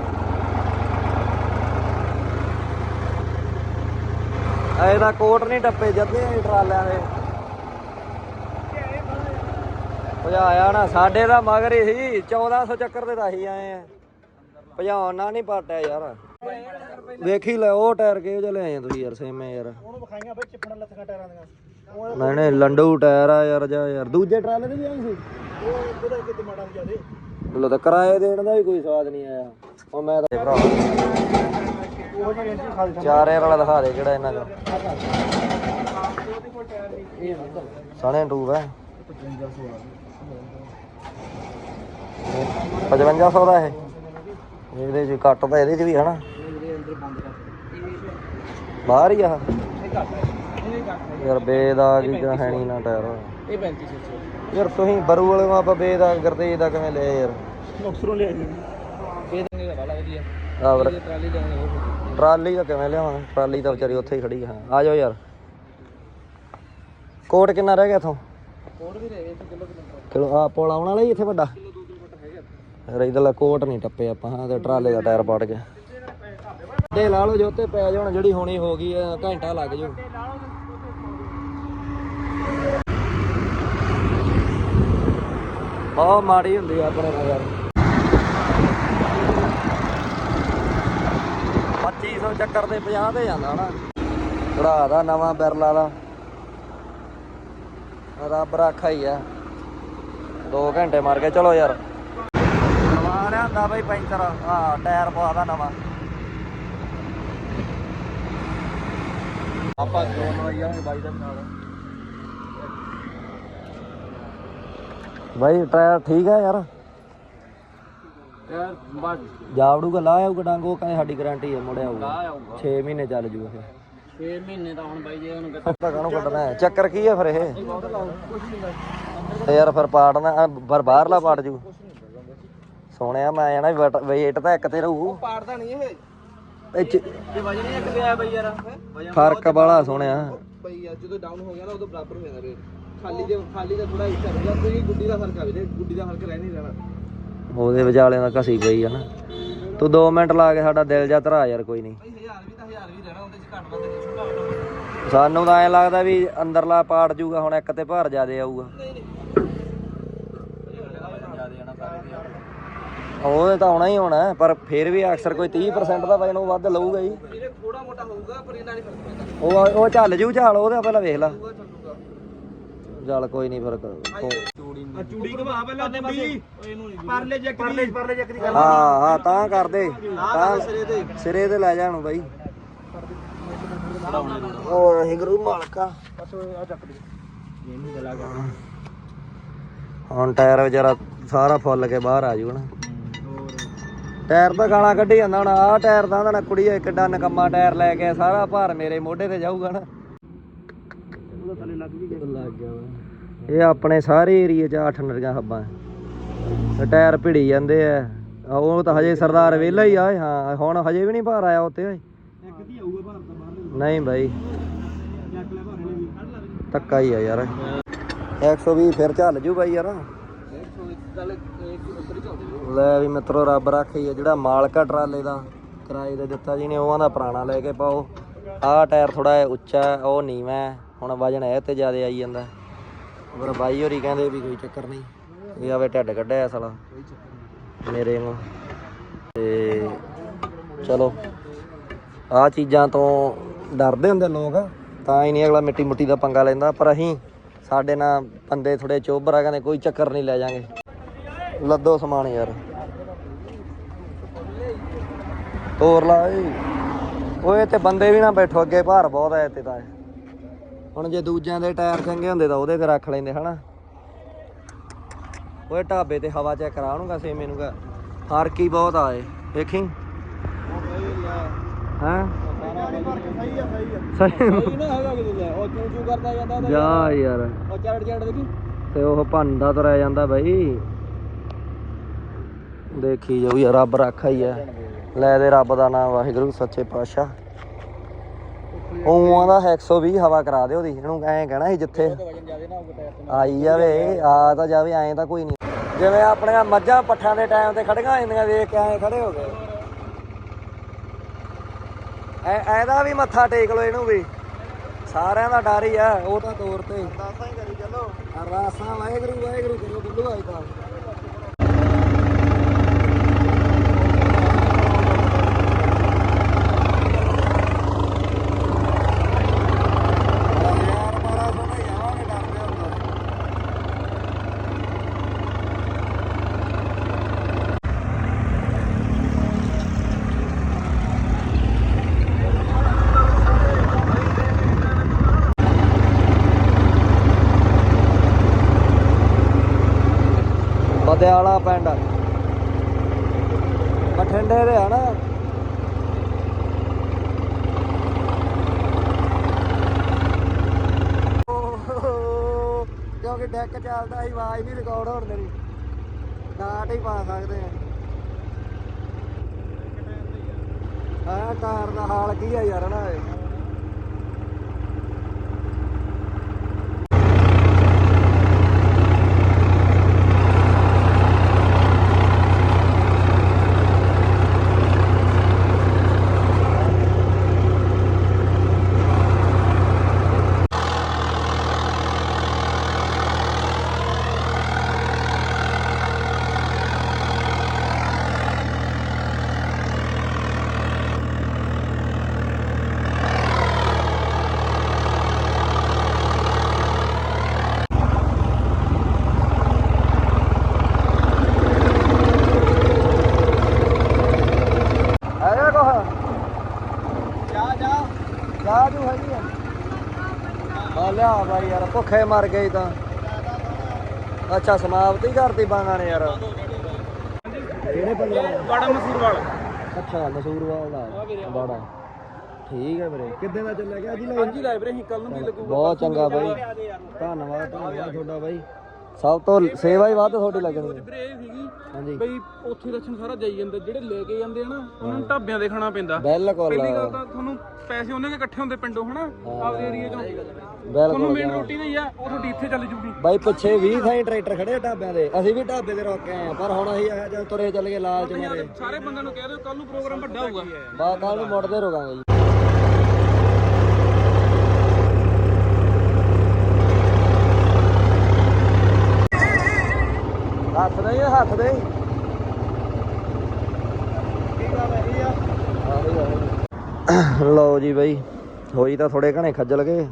ਐ ਕੋਟ ਨਹੀਂ ਟੱਪੇ, ਜੱਦੇ ਟਰਾਲਿਆਂ ਦੇ। ਭਜਾਇਆ ਨਾ, ਸਾਡੇ ਦਾ ਮਗਰ ਹੀ ਸੀ 1400 ਚੱਕਰ ਤੇ ਤਾਂ ਅਸੀਂ ਆਏ ਆ। ਭਜਾਉਣ ਨਾ ਨਹੀਂ ਪਾਟਿਆ ਯਾਰ। ਵੇਖੀ ਲੈ, ਉਹ ਟਾਇਰ ਕਿਹੋ ਜਿਹਾ ਲਿਆਏ ਆ ਤੁਸੀਂ ਯਾਰ, ਸੇਮੇ ਯਾਰ। ਉਹਨੂੰ ਵਿਖਾਈਆਂ ਬਈ ਚਿੱਪਣਾ ਲੱਥੀਆਂ ਟਾਇਰਾਂ ਦੀਆਂ। ਨਹੀਂ ਨਹੀਂ ਲੰਡੂ ਟਾਇਰ ਆ ਯਾਰ ਜਾ ਯਾਰ ਦੂਜੇ ਟਰਾਲੇ ਤੇ ਵੀ ਆਈ ਸੀ। ਉਹ ਉਹਦਾ ਕਿਤੇ ਮਾੜਾ ਜਿਆਦੇ ਲੋ ਤਾਂ ਕਿਰਾਏ ਦੇਣ ਦਾ ਵੀ ਕੋਈ ਸਵਾਦ ਨਹੀਂ ਆਇਆ। ਉਹ ਮੈਂ ਤਾਂ ਭਰਾ। ਚਾਰ ਵਾਲਾ ਦਿਖਾ ਦੇ ਕਿਹੜਾ ਇਹਨਾਂ ਦਾ। ਸਣੇ ਟੂਬ ਹੈ। 5500 ਦਾ ਇਹ। ਇਹਦੇ ਚ ਕੱਟ ਤਾਂ ਇਹਦੇ ਚ ਵੀ ਹੈ ਨਾ। ਬਾਹਰ ਹੀ ਆ। ਯਾਰ ਬੇਦਾਗ ਹੀ ਹੈ ਨਹੀਂ ਨਾ ਟਾਇਰ। ਇਹ 3500 ਯਾਰ ਤੁਸੀਂ ਬਰੂ ਵਾਲੇ ਨੂੰ ਆਪਾਂ ਬੇਦਾਗ ਕਰਦੇ ਦਾ ਕਿਵੇਂ ਲਿਆ ਯਾਰ। ਮੁਕਸਰੋਂ ਲਿਆ ਜੀ ਇਹ ਦੇਂਗੇ ਦਾ ਵਾਲਾ ਵਧੀਆ। ਆਹ ਵੀਰ, ਟਰਾਲੀ ਤਾਂ ਕਿਵੇਂ ਲਿਆਵਾਂ? ਟਰਾਲੀ ਤਾਂ ਵਿਚਾਰੀ ਉੱਥੇ ਹੀ ਖੜੀ ਆ। ਆ ਜਾਓ ਯਾਰ। ਕੋਟ ਕਿੰਨਾ ਰਹਿ ਗਿਆ ਇਥੋਂ? ਕੋਡ ਵੀ ਰਹੇ 1 ਕਿਲੋਮੀਟਰ ਕਿਲੋ ਆ ਪੁਲ ਆਉਣ ਵਾਲਾ ਹੀ ਇੱਥੇ ਵੱਡਾ? ਯਾਰ ਇਧਰਲਾ ਕੋਟ ਨਹੀਂ ਟੱਪੇ ਆਪਾਂ। ਹਾਂ ਤੇ ਟਰਾਲੇ ਦਾ ਟਾਇਰ ਪਾੜ ਗਿਆ ਦੇ ਲਾ ਲਓ ਜੋਤੇ ਪੈ ਜਾਣ, ਜਿਹੜੀ ਹੋਣੀ ਹੋ ਗਈ ਘੰਟਾ ਲੱਗ ਜਾਊ ਬਹੁਤ ਮਾੜੀ ਹੁੰਦੀ ਆ ਆਪਣੇ ਨਾਲ ਯਾਰ। 2500 ਚੱਕਰ ਤੇ 50 ਤੇ ਜਾਂਦਾ ਨਾ ਭਰਾ ਦਾ ਨਵਾਂ ਬਿਰਲਾ ਦਾ। ਰੱਬ ਰਾਖਾ ਹੀ ਆ। 2 ਘੰਟੇ ਮਾਰ ਕੇ ਚਲੋ ਯਾਰ। ਨਵਾਂ ਲਿਆਂਦਾ ਬਈ ਪੈਂਚਰ। ਹਾਂ ਟਾਇਰ ਪਵਾਦਾ ਨਵਾਂ। ਆਪਾਂ ਦੋਨੋਂ ਆਈ ਜਾਵਾਂਗੇ ਬਾਈ ਦੇ ਨਾਲ। ਬਾਈ ਟਾਇਰ ਠੀਕ ਆ ਯਾਰ? ਯਾਰ ਬਸ। ਜਾਵੜੂਗਾ ਲਾ ਆਊਗਾ ਡੰਗ ਉਹ ਕਹਿੰਦੇ ਸਾਡੀ ਗਾਰੰਟੀ ਹੈ ਮੁੜਿਆ ਆਊਗਾ। ਆ ਆਊਗਾ। 6 ਮਹੀਨੇ ਚੱਲ ਜੂਗਾ ਫਿਰ। 6 ਮਹੀਨੇ ਤਾਂ ਹੁਣ ਬਾਈ ਜੇ ਉਹਨੂੰ ਤਾਂ ਕਾਹਨੂੰ ਕੱਢਣਾ ਹੈ? ਚੱਕਰ ਕੀ ਹੈ ਫਿਰ ਇਹ? ਯਾਰ ਫਿਰ ਪਾੜਨਾ ਪਰ ਬਾਹਰਲਾ ਪਾੜ ਜੂ। ਸੋਹਣਿਆ ਮੈਂ ਆਣਾ ਵੇਟ ਤਾਂ ਇੱਕ ਤੇ ਰਹੂ। ਪਾੜਦਾ ਨਹੀਂ ਇਹ। ਇਹ 'ਚ ਜੇ ਵਜਨ ਹੀ ਇੱਕ ਗਿਆ ਬਈ ਯਾਰ। ਵਜਨ ਫ਼ਰਕ ਵਾਲਾ ਸੋਹਣਿਆ। ਬਈ ਯਾਰ ਜਦੋਂ ਡਾਊਨ ਹੋ ਗਿਆ ਨਾ ਉਦੋਂ ਬਰਾਬਰ ਹੋ ਜਾਂਦਾ ਰੇਟ। ਖਾਲੀ ਦੇ ਖਾਲੀ ਦਾ ਥੋੜਾ ਇੱਛਾ ਹੋ ਜਾਂਦਾ ਤੁਸੀਂ ਗੁੱਡੀ ਦਾ ਫ਼ਰਕ ਆ ਵੀਰੇ ਗੁੱਡੀ ਦਾ ਫ਼ਰਕ ਰਹਿ ਨਹੀਂ ਰਹਿਣਾ। ਉਹਦੇ ਵਿਚਾਲਿਆਂ ਦਾ ਘਸੀ ਗਈ ਆ ਨਾ। ਤੂੰ 2 ਮਿੰਟ ਲਾ ਕੇ ਸਾਡਾ ਦਿਲ ਜਾ ਧਰਾ ਯਾਰ ਕੋਈ ਨਹੀਂ। ਬਈ 1000 ਵੀ ਤਾਂ 1000 ਵੀ ਰਹਿਣਾ ਉਹਦੇ ਚ ਘੱਟ ਵੱਧ ਨਹੀਂ ਛੋਟਾ ਵੱਡਾ ਸਾਨੂੰ ਤਾਂ ਐ ਲੱਗਦਾ ਵੀ ਅੰਦਰਲਾ ਪਾੜ ਜੂਗਾ ਹੁਣ ਇੱਕ ਤੇ ਭਾਰ ਜ਼ਿਆਦੇ ਆਊਗਾ। ਉਹਦੇ ਤਾਂ ਆਉਣਾ ਹੀ ਹੋਣਾ ਹੈ, ਪਰ ਫਿਰ ਵੀ ਅਕਸਰ ਕੋਈ 30% ਦਾ ਵਜਨ ਉਹ ਵੱਧ ਲਊਗਾ ਹੀ ਵੀਰੇ ਥੋੜਾ ਮੋਟਾ ਹੋਊਗਾ ਪਰ ਇਹਨਾਂ ਨਹੀਂ ਫ਼ਰਕ ਪੈਂਦਾ। ਉਹ ਉਹ ਚੱਲ ਜੂ ਝਾਲ ਉਹਦਾ ਪਹਿਲਾਂ ਵੇਖ ਲਾ। ਉਹ ਚੱਲ ਕੋਈ ਨਹੀਂ ਫ਼ਰਕ। ਚੂੜੀ ਆ ਚੂੜੀ ਘਵਾ ਪਹਿਲਾਂ ਚੂੜੀ। ਇਹਨੂੰ ਨਹੀਂ ਪਰਲੇ ਜੱਕ ਪਰਲੇ ਪਰਲੇ ਜੱਕ ਦੀ ਗੱਲ ਹਾਂ ਹਾਂ ਤਾਂ ਕਰਦੇ ਤਾਂ ਸਿਰੇ ਤੇ। ਸਿਰੇ ਤੇ ਲੈ ਜਾਣ ਬਾਈ। ਉਹ ਹਿਗਰੂ ਮਾਲਕਾ। ਬਸ ਆ ਚੱਕ ਦੀ ਇਹਨੂੰ ਗਲਾ ਹੁਣ ਟਾਇਰ ਵਿਚਾਰਾ ਸਾਰਾ ਫੁੱਲ ਕੇ ਬਾਹਰ ਆ ਜੂ ਨਾ। ਟਾਇਰ ਤਾਂ ਗਾਲਾਂ ਕੱਢੀ ਜਾਂਦਾ ਹੁਣ, ਆਹ ਟਾਇਰ ਦਾ ਨਾ ਕੁੜੀ ਕਿੱਡਾ ਨਕੰਮਾ ਟਾਇਰ ਲੈ ਕੇ ਸਾਰਾ ਭਾਰ ਮੇਰੇ ਮੋਢੇ ਤੇ ਜਾਊਗਾ ਨਾ। ਉਹਦਾ ਥੱਲੇ ਲੱਗ ਵੀ ਗਿਆ ਲੱਗ ਗਿਆ ਇਹ ਆਪਣੇ ਸਾਰੇ ਏਰੀਏ 'ਚ ਅੱਠ ਨਰੀਆਂ ਹੱਬਾਂ ਟਾਇਰ ਭਿੜੀ ਜਾਂਦੇ ਆ ਉਹ ਤਾਂ ਹਜੇ ਸਰਦਾਰ ਵਿਹਲਾ ਹੀ ਆ ਹਾਂ, ਹੁਣ ਹਜੇ ਵੀ ਨਹੀਂ ਭਾਰ ਆਇਆ ਉੱਤੇ ਓਏ। ਇੱਕ ਦੀ ਆਊਗਾ ਭਾਰਤ ਦਾ ਬਾਹਰ ਨਹੀਂ ਬਾਈ। ਜੱਕ ਧੱਕਾ ਹੀ ਆ ਯਾਰ। 120 ਫਿਰ ਚੱਲ ਜੂ ਬਾਈ ਯਾਰ। ਚੱਲ ਇੱਕ ਉੱਪਰ ਹੀ ਚੱਲਦੇ ਲੈ ਵੀ ਮਿੱਤਰੋ, ਰੱਬ ਰਾਖੇ ਆ, ਜਿਹੜਾ ਮਾਲਕਾ ਟਰਾਲੇ ਦਾ ਕਿਰਾਏ ਦੇ ਦਿੱਤਾ ਜੀ ਨੇ ਉਹਾਂ ਦਾ ਪੁਰਾਣਾ ਲੈ ਕੇ ਪਾਓ। ਆਹ ਟਾਇਰ ਥੋੜਾ ਜਿਹਾ ਉੱਚਾ ਉਹ ਨੀਵਾਂ ਹੁਣ ਵਜਨ ਇਹ ਤੇ ਜ਼ਿਆਦਾ ਆਈ ਜਾਂਦਾ। ਪਰ ਬਾਈ ਹੋਰੀ ਕਹਿੰਦੇ ਵੀ ਕੋਈ ਚੱਕਰ ਨਹੀਂ ਇਹ ਆਵੇ ਢੱਡ ਕੱਢਿਆ ਸਾਲਾ, ਮੇਰੇ ਨੂੰ ਤੇ ਚਲੋ, ਆਹ ਚੀਜ਼ਾਂ ਤੋਂ ਡਰਦੇ ਹੁੰਦੇ ਲੋਕ, ਤਾਂ ਹੀ ਨਹੀਂ ਅਗਲਾ ਮਿੱਟੀ ਮੁੱਟੀ ਦਾ ਪੰਗਾ ਲੈਂਦਾ, ਪਰ ਅਸੀਂ ਸਾਡੇ ਨਾਲ ਬੰਦੇ ਥੋੜੇ ਚੋਬਰ ਆ ਕਹਿੰਦੇ, ਕੋਈ ਚੱਕਰ ਨਹੀਂ ਲੈ ਜਾਾਂਗੇ। ਲੱਦੋ ਸਮਾਨ ਯਾਰ। ਤੋਰ ਲਾ ਓਏ। ਓਏ ਤੇ ਬੰਦੇ ਵੀ ਨਾ ਬੈਠੋ ਅੱਗੇ ਭਾਰ ਬਹੁਤ ਹੈ ਇੱਥੇ ਤਾਂ। ਹੁਣ ਜੇ ਦੂਜਿਆਂ ਦੇ ਟਾਇਰ ਚੰਗੇ ਹੁੰਦੇ ਤਾਂ ਉਹਦੇ ਤੇ ਰੱਖ ਲੈਂਦੇ ਹਨਾ? ਓਏ ਢਾਬੇ ਤੇ ਹਵਾ ਚੈੱਕ ਕਰਾ ਉਹਨੂੰ ਕਾ ਸੇਮੇ ਨੂੰ ਕਾ ਫ਼ਰਕ ਹੀ ਬਹੁਤ ਆਏ ਦੇਖੀ? ਹਾਂ? ਸਹੀ ਨਾ ਹੈਗਾ ਕਿਤੇ ਲੈ ਉਹ ਚੂ ਚੂ ਕਰਦਾ ਜਾਂਦਾ ਜਾ ਯਾਰ। ਉਹ ਚੜ ਚੜ ਦੇਖੀ। ਤੇ ਉਹ ਭੰਦਾ ਤੁਰਿਆ ਜਾਂਦਾ ਬਾਈ। ਦੇਖੀ ਜਾਊ ਯਾਰ ਰੱਬ ਰਾਖਾ ਹੀ ਆ। ਲੈ ਦੇ ਰੱਬ ਦਾ ਨਾਮ ਵਾਹਿਗੁਰੂ ਸੱਚੇ ਪਾਤਸ਼ਾਹ। ਉਹਾਂ ਦਾ 120 ਹਵਾ ਕਰਾ ਦੇ ਉਹਦੀ ਇਹਨੂੰ ਐਂ ਕਹਿਣਾ ਸੀ ਜਿੱਥੇ ਆਈ ਜਾਵੇ ਆ ਤਾਂ ਜਾਵੇ ਐਂ ਤਾਂ ਕੋਈ ਨਹੀਂ। ਜਿਵੇਂ ਆਪਣੀਆਂ ਮੱਝਾਂ ਪੱਠਾਂ ਦੇ ਟਾਈਮ ਤੇ ਖੜੀਆਂ ਹੋ ਜਾਂਦੀਆਂ ਵੇਖ ਕੇ ਐਂ ਖੜੇ ਹੋ ਗਏ। ਐ ਐਦਾ ਵੀ ਮੱਥਾ ਟੇਕ ਲੋ ਇਹਨੂੰ ਵੀ। ਸਾਰਿਆਂ ਦਾ ਡਰ ਹੀ ਆ ਉਹ ਤਾਂ ਤੌਰ ਤੇ। ਦਾਸਾਂ ਹੀ ਕਰੀ ਚੱਲੋ। ਅਰਦਾਸਾਂ ਵਾਹਿਗੁਰੂ ਵਾਹਿਗੁਰੂ ਕਰੋ ਬਿੱਲੂ ਆਈ ਤਾਂ ਯਾਰ ਬੜਾ ਸੋਹਣਾ ਜਾਵਾਂਗੇ ਡਰਦੇ ਹੁੰਦਾ ਬਦਿਆਲਾ ਪਿੰਡ ਬਠਿੰਡੇ ਦੇ ਆ ਨਾ ਓਹ, ਕਿਉਂਕਿ ਸੀ ਆਵਾਜ਼ ਨਹੀਂ ਰਿਕਾਰਡ ਹੋਣ ਦੇਣੀ। ਡਾਟ ਹੀ ਪਾ ਸਕਦੇ ਆ। ਆ? ਟਾਇਰ ਦਾ ਹਾਲ ਕੀ ਆ ਯਾਰ ਨਾ ਇਹ ਹੈਗਾ ਕੋਹ ਜਾ ਜਾ ਜਾ ਜੂ ਹੈਗੀ ਆ ਆ ਲਿਆ ਬਾਈ ਯਾਰ ਭੁੱਖੇ ਮਰ ਗਏ ਤਾਂ। ਅੱਛਾ ਸਮਾਪਤੀ ਕਰਤੀ ਬਾਣਾ ਨੇ ਯਾਰ। ਕਿਹੜੇ ਬੜਾ ਅੱਛਾ ਮਸੂਰਵਾਲ ਦਾ। ਬਾੜਾ। ਠੀਕ ਹੈ ਵੀਰੇ। ਕਿੱਦਾਂ ਦਾ ਚੱਲਿਆ ਗਿਆ ਜੀ ਲੈ ਹਾਂਜੀ ਲੈ ਵੀਰੇ ਕੱਲ ਨੂੰ ਕੀ ਲੱਗੂਗਾ ਬਹੁਤ ਚੰਗਾ ਬਾਈ। ਧੰਨਵਾਦ ਧੰਨਵਾਦ ਤੁਹਾਡਾ ਬਾਈ। ਸਭ ਤੋਂ ਸੇਵਾ ਹੀ ਵੱਧ ਤੁਹਾਡੀ ਲੱਗਣੀ ਹੈ। ਵੀਰੇ ਇਹ ਸੀਗੀ ਹਾਂਜੀ। ਬਈ ਉੱਥੇ ਲੱਛਣ ਸਾਰਾ ਜਾਈ ਜਾਂਦਾ ਜਿਹੜੇ ਲੈ ਕੇ ਜਾਂਦੇ ਆ ਨਾ ਉਹਨਾਂ ਨੂੰ ਢਾਬਿਆਂ ਦੇ ਖਾਣਾ ਪੈਂਦਾ। ਬਿਲਕੁਲ। ਪਹਿਲੀ ਗੱਲ ਤਾਂ ਤੁਹਾਨੂੰ ਪੈਸੇ ਉਹਨਾਂ ਦੇ ਇਕੱਠੇ ਹੁੰਦੇ ਪਿੰਡੋਂ ਹਨਾ? ਆਪਦੇ ਏਰੀਏ ਚੋਂ। ਤੁਹਾਨੂੰ ਬਿਲਕੁਲ ਮੇਨ ਰੋਟੀ ਨਹੀਂ ਆ ਉਹ ਤੁਹਾਡੀ ਇੱਥੇ ਚੱਲ ਜੂਗੀ। ਬਾਈ ਪਿੱਛੇ 20 ਥਾਈ ਟਰੈਕਟਰ ਖੜੇ ਆ ਢਾਬਿਆਂ ਦੇ। ਅਸੀਂ ਵੀ ਢਾਬੇ ਤੇ ਰੁਕ ਕੇ ਆਏ ਆ ਪਰ ਹੁਣ ਅਸੀਂ ਆ ਜਦ ਤੁਰੇ ਚੱਲ ਗਏ ਲਾਲਚ ਮਾਰੇ ਸਾਰੇ ਬੰਦਿਆਂ ਨੂੰ ਕਹਿ ਦਿਓ ਕੱਲ ਨੂੰ ਪ੍ਰੋਗਰਾਮ ਵੱਡਾ ਹੋਊਗਾ। ਬਾਅਦ ਕੱਲ ਨੂੰ ਮੁੜਦੇ ਜੀ। ਹੱਥ ਦੇ ਹੱਥ ਦੇ ਲਓ ਜੀ ਬਈ, ਹੋਈ ਤਾਂ ਥੋੜੇ ਘਣੇ ਖੱਜਲ ਗਏ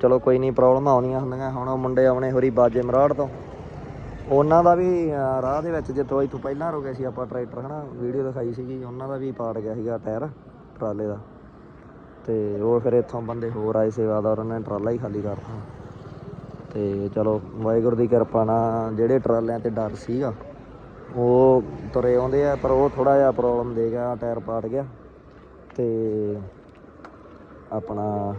ਚਲੋ ਕੋਈ ਨਹੀਂ, ਪ੍ਰੋਬਲਮ ਆਉਣੀਆਂ ਹੁੰਦੀਆਂ। ਹੁਣ ਉਹ ਮੁੰਡੇ ਆਉਣੇ ਹੋਰੀ ਬਾਜੇ ਮਰਾੜ ਤੋਂ। ਉਹਨਾਂ ਦਾ ਵੀ ਰਾਹ ਦੇ ਵਿੱਚ ਜਿੱਥੋਂ ਇੱਥੋਂ ਪਹਿਲਾਂ ਰੁਕੇ ਸੀ ਆਪਾਂ ਟਰੈਕਟਰ, ਹਨਾ? ਵੀਡੀਓ ਦਿਖਾਈ ਸੀਗੀ। ਉਹਨਾਂ ਦਾ ਵੀ ਪਾੜ ਗਿਆ ਸੀਗਾ ਟਾਇਰ, ਟਰਾਲੇ ਦਾ। ਤੇ ਉਹ ਫਿਰ ਇੱਥੋਂ ਬੰਦੇ ਹੋਰ ਆਏ ਸੇਵਾਦਾਰ, ਉਹਨਾਂ ਨੇ ਟਰਾਲਾ ਹੀ ਖਾਲੀ ਕਰਤਾ। ਤੇ ਚਲੋ, ਵਾਹਿਗੁਰੂ ਦੀ ਕਿਰਪਾ ਨਾਲ ਜਿਹੜੇ ਟਰਾਲਿਆਂ ਤੇ ਡਰ ਸੀਗਾ, ਉਹ ਤੁਰੇ ਆਉਂਦੇ ਆ, ਪਰ ਉਹ ਥੋੜਾ ਜਿਹਾ ਪ੍ਰੋਬਲਮ ਦੇ ਗਿਆ, ਟਾਇਰ ਪਾਟ ਗਿਆ ਤੇ ਆਪਣਾ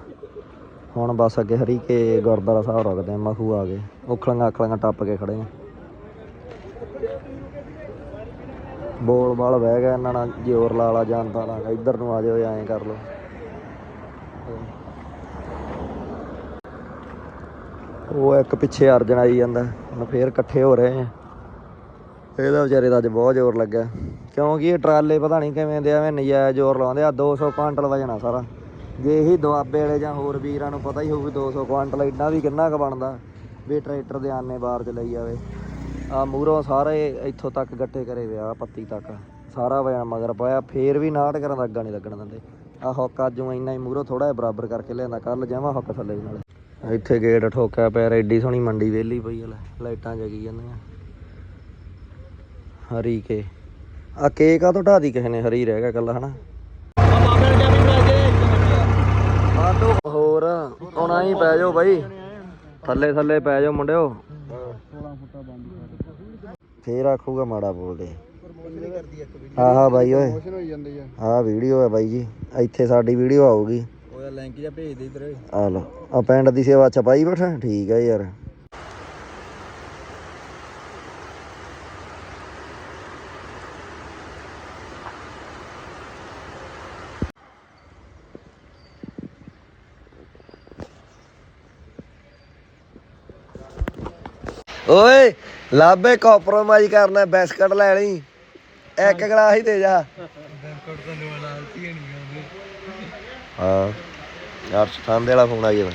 ਹੁਣ ਬਸ ਅੱਗੇ ਹਰੀ ਕੇ ਗੁਰਦੁਆਰਾ ਸਾਹਿਬ ਰੁਕਦੇ ਆ, ਮਖੂ ਆ ਗਏ, ਉਖਲੀਆਂ ਆਖਲੀਆਂ ਟੱਪ ਕੇ ਖੜੇ ਆ। ਬੋਲ ਬਾਲ ਬਹਿ ਗਿਆ ਇਹਨਾਂ ਨਾਲ, ਜ਼ੋਰ ਲਾ ਲਾ ਜਾਂਦਾ ਨਾ ਇੱਧਰ ਨੂੰ ਆ ਜਾਓ, ਐਂ ਕਰ ਲਓ। ਉਹ ਇੱਕ ਪਿੱਛੇ ਅਰਜਨ ਆਈ ਜਾਂਦਾ, ਹੁਣ ਫੇਰ ਇਕੱਠੇ ਹੋ ਰਹੇ ਆ। ਇਹਦਾ ਵਿਚਾਰੇ ਦਾ ਅੱਜ ਬਹੁਤ ਜ਼ੋਰ ਲੱਗਾ ਕਿਉਂਕਿ ਇਹ ਟਰਾਲੇ ਪਤਾ ਨਹੀਂ ਕਿਵੇਂ ਦੇ ਐਵੇਂ ਨਜਾਇਜ਼ ਜ਼ੋਰ ਲਾਉਂਦੇ ਆ 200 ਕੁਆਂਟਲ ਵਜਣਾ ਸਾਰਾ। ਜੇ ਇਹੀ ਦੁਆਬੇ ਵਾਲੇ ਜਾਂ ਹੋਰ ਵੀਰਾਂ ਨੂੰ ਪਤਾ ਹੀ ਹੋਊ ਵੀ 200 ਕੁਆਂਟਲ ਇੰਨਾ ਵੀ ਕਿੰਨਾ ਕੁ ਬਣਦਾ, ਵੀ ਟਰੈਕਟਰ ਦੇ ਆਨੇ ਬਾਹਰ ਚ ਲਈ ਜਾਵੇ। ਆ ਮੂਹਰੋਂ ਸਾਰੇ ਇੱਥੋਂ ਤੱਕ ਗੱਟੇ ਕਰੇ ਵਿਆ ਪੱਤੀ ਤੱਕ। ਸਾਰਾ ਵਜਨ ਮਗਰ ਪਾਇਆ, ਫੇਰ ਵੀ ਨਾਟ ਕਰਨ ਦਾ ਅੱਗਾ ਨਹੀਂ ਲੱਗਣ ਦਿੰਦੇ। ਆ ਹੁੱਕ ਅੱਜ ਇੰਨਾ ਹੀ ਮੂਹਰੋਂ ਥੋੜਾ ਜਿਹਾ ਬਰਾਬਰ ਕਰਕੇ ਲਿਆਂਦਾ ਕੱਲ ਜਾਵਾਂ ਹੁੱਕ ਥੱਲੇ ਨਾਲ। ਇੱਥੇ ਗੇਟ ਠੋਕਿਆ ਪਿਆ ਐਡੀ ਸੋਹਣੀ ਮੰਡੀ ਵਿਹਲੀ ਪਈ ਲੈ, ਲਾਈਟਾਂ ਜਗੀ ਜਾਂਦੀਆਂ। ਹਰੀ ਕੇ। ਆ ਕੇਕ ਆ ਤੋਂ ਢਾਦੀ ਕਿਸੇ ਨੇ ਹਰੀ ਰਹਿ ਗਿਆ ਕੱਲਾ ਹਨਾ? ਬਾਬੇ ਹੋਰ, ਹੁਣ ਆਈ ਪੈ ਜਾਓ ਬਾਈ। ਥੱਲੇ ਥੱਲੇ ਪੈ ਜਾਓ ਮੁੰਡਿਓ। ਫੇਰ ਆਖੂਗਾ ਮਾੜਾ ਬੋਲਦੇ ਹਾਂ ਹਾਂ ਬਾਈ ਓਏ ਹੋਈ ਆਹ ਵੀਡੀਓ ਹੈ ਬਾਈ ਜੀ। ਇੱਥੇ ਸਾਡੀ ਵੀਡੀਓ ਆਊਗੀ। ਲਿੰਕ ਜਿਹਾ ਭੇਜ ਦੇ ਇਧਰ। ਆ ਲੋ ਆ ਪਿੰਡ ਦੀ ਸੇਵਾ ਛਪਾਈ ਬੈਠਾ ਠੀਕ ਹੈ ਯਾਰ। ਓਏ ਲਾਭੇ ਕੰਪਰੋਮਾਈਜ਼ ਕਰਨਾ ਬਿਸਕਟ ਲੈ ਲਈ ਇੱਕ ਗਲਾਸ ਹੀ ਦੇ ਜਾ। ਹਾਂ। ਯਾਰ ਸਤਾਂਦੇ ਵਾਲਾ ਫੋਨ ਆ ਗਿਆ